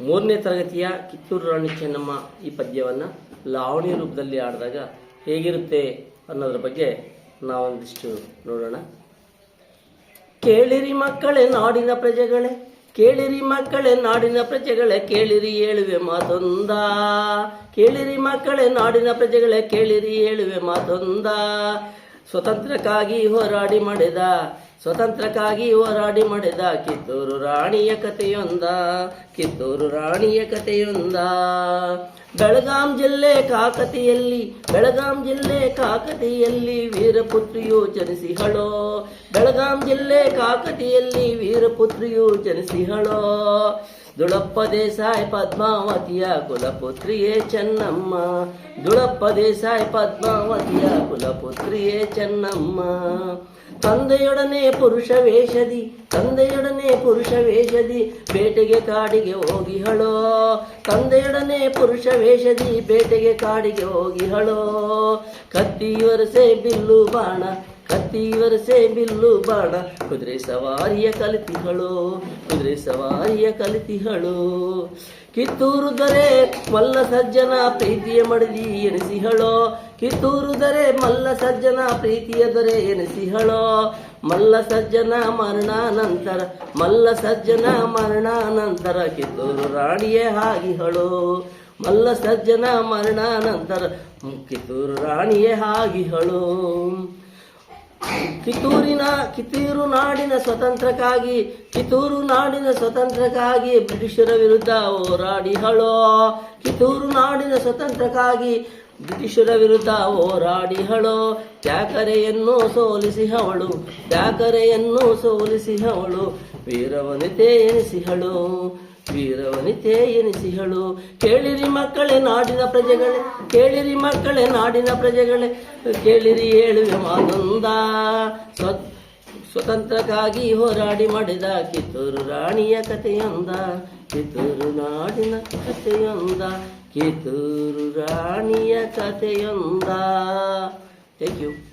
ಮೂರನೇ ತರಗತಿಯ ಕಿತ್ತೂರು ರಾಣಿ ಚೆನ್ನಮ್ಮ ಈ ಪದ್ಯವನ್ನು ಲಾವಣಿ ರೂಪದಲ್ಲಿ ಆಡಿದಾಗ ಹೇಗಿರುತ್ತೆ ಅನ್ನೋದ್ರ ಬಗ್ಗೆ ನಾವೊಂದಿಷ್ಟು ನೋಡೋಣ. ಕೇಳಿರಿ ಮಕ್ಕಳೇ ನಾಡಿನ ಪ್ರಜೆಗಳೇ, ಕೇಳಿರಿ ಮಕ್ಕಳೇ ನಾಡಿನ ಪ್ರಜೆಗಳೇ, ಕೇಳಿರಿ ಹೇಳುವೆ ಮಾತೊಂದ. ಕೇಳಿರಿ ಮಕ್ಕಳೇ ನಾಡಿನ ಪ್ರಜೆಗಳೇ, ಕೇಳಿರಿ ಹೇಳುವೆ ಮಾತೊಂದ. ಸ್ವತಂತ್ರಕ್ಕಾಗಿ ಹೋರಾಡಿ ಮಾಡಿದ, ಸ್ವತಂತ್ರಕ್ಕಾಗಿ ಹೋರಾಡಿ ಮಾಡಿದ ಕಿತ್ತೂರು ರಾಣಿಯ ಕಥೆಯೊಂದ, ಕಿತ್ತೂರು ರಾಣಿಯ ಕಥೆಯೊಂದ. ಬೆಳಗಾಂ ಜಿಲ್ಲೆ ಕಾಕತಿಯಲ್ಲಿ, ಬೆಳಗಾಂ ಜಿಲ್ಲೆ ಕಾಕತಿಯಲ್ಲಿ ವೀರಪುತ್ರಿಯು ಜನಿಸಿಹಳೋ ಬೆಳಗಾಂ ಜಿಲ್ಲೆ ಕಾಕತಿಯಲ್ಲಿ ವೀರಪುತ್ರಿಯು ಜನಿಸಿಹಳೋ ದುಳಪ್ಪ ದೇಸಾಯಿ ಪದ್ಮಾವತಿಯ ಕುಲಪುತ್ರಿಯೇ ಚೆನ್ನಮ್ಮ. ದುಳಪ್ಪ ದೇಸಾಯಿ ಪದ್ಮಾವತಿಯ ಕುಲಪುತ್ರಿಯೇ ಚೆನ್ನಮ್ಮ. ತಂದೆಯೊಡನೆ ಪುರುಷ ವೇಷದಿ, ತಂದೆಯೊಡನೆ ಪುರುಷ ವೇಷದಿ, ಬೇಟೆಗೆ ಕಾಡಿಗೆ ಹೋಗಿಹಳೋ ತಂದೆಯೊಡನೆ ಪುರುಷ ವೇಷದಿ, ಬೇಟೆಗೆ ಕಾಡಿಗೆ ಹೋಗಿ ಹಳೋ. ವರಸೆ ಬಿಲ್ಲು ಬಾಣ ಕತ್ತಿ ವರಸೆ ಬಿಲ್ಲು ಬಾಣ. ಕುದುರೆ ಸವಾರಿಯ ಕಲಿತಿಹಳು, ಕುದುರೆ ಸವಾರಿಯ ಕಲಿತಿಹಳು. ಕಿತ್ತೂರು ದೊರೆ ಮಲ್ಲ ಸಜ್ಜನ ಪ್ರೀತಿಯ ಮಡದಿ ಎನಿಸಿಹಳೋ. ಕಿತ್ತೂರು ದೊರೆ ಮಲ್ಲ ಸಜ್ಜನ ಪ್ರೀತಿಯ ದೊರೆ ಎನಿಸಿಹಳೋ. ಮಲ್ಲ ಸಜ್ಜನ ಮರಣಾನಂತರ ಮಲ್ಲ ಸಜ್ಜನ ಮರಣಾನಂತರ ಕಿತ್ತೂರು ರಾಣಿಯೇ ಹಾಗಿಹಳು ಮಲ್ಲ ಸಜ್ಜನ ಮರಣಾನಂತರ ಕಿತ್ತೂರು ರಾಣಿಯೇ ಆಗಿಹಳು. ಕಿತ್ತೂರಿನ, ಕಿತ್ತೂರು ನಾಡಿನ ಸ್ವತಂತ್ರಕ್ಕಾಗಿ, ಕಿತ್ತೂರು ನಾಡಿನ ಸ್ವತಂತ್ರಕ್ಕಾಗಿ ಬ್ರಿಟಿಷರ ವಿರುದ್ಧ ಹೋರಾಡಿಹಳೋ. ಕಿತ್ತೂರು ನಾಡಿನ ಸ್ವತಂತ್ರಕ್ಕಾಗಿ ಬ್ರಿಟಿಷರ ವಿರುದ್ಧ ಹೋರಾಡಿಹಳೋ. ತ್ಯಾಕರೆಯನ್ನು ಸೋಲಿಸಿಹವಳು ತ್ಯಾಕರೆಯನ್ನು ಸೋಲಿಸಿಹವಳು, ವೀರವನಿತೆ ಎನಿಸಿಹಳು. ವೀರವನಿತೆ ಎನಿಸಿಹಳು ಕೇಳಿರಿ ಮಕ್ಕಳೇ ನಾಡಿನ ಪ್ರಜೆಗಳೇ, ಕೇಳಿರಿ ಮಕ್ಕಳೇ ನಾಡಿನ ಪ್ರಜೆಗಳೇ, ಕೇಳಿರಿ ಹೇಳುವೆ ಮಾನಂದ. ಸ್ವ ಸ್ವತಂತ್ರಕ್ಕಾಗಿ ಹೋರಾಡಿ ಮಾಡಿದ ಕಿತ್ತೂರು ರಾಣಿಯ ಕಥೆಯೊಂದ, ಕಿತ್ತೂರು ನಾಡಿನ ಕಥೆಯೊಂದ, ಕಿತ್ತೂರು ರಾಣಿಯ ಕಥೆಯೊಂದ. Thank you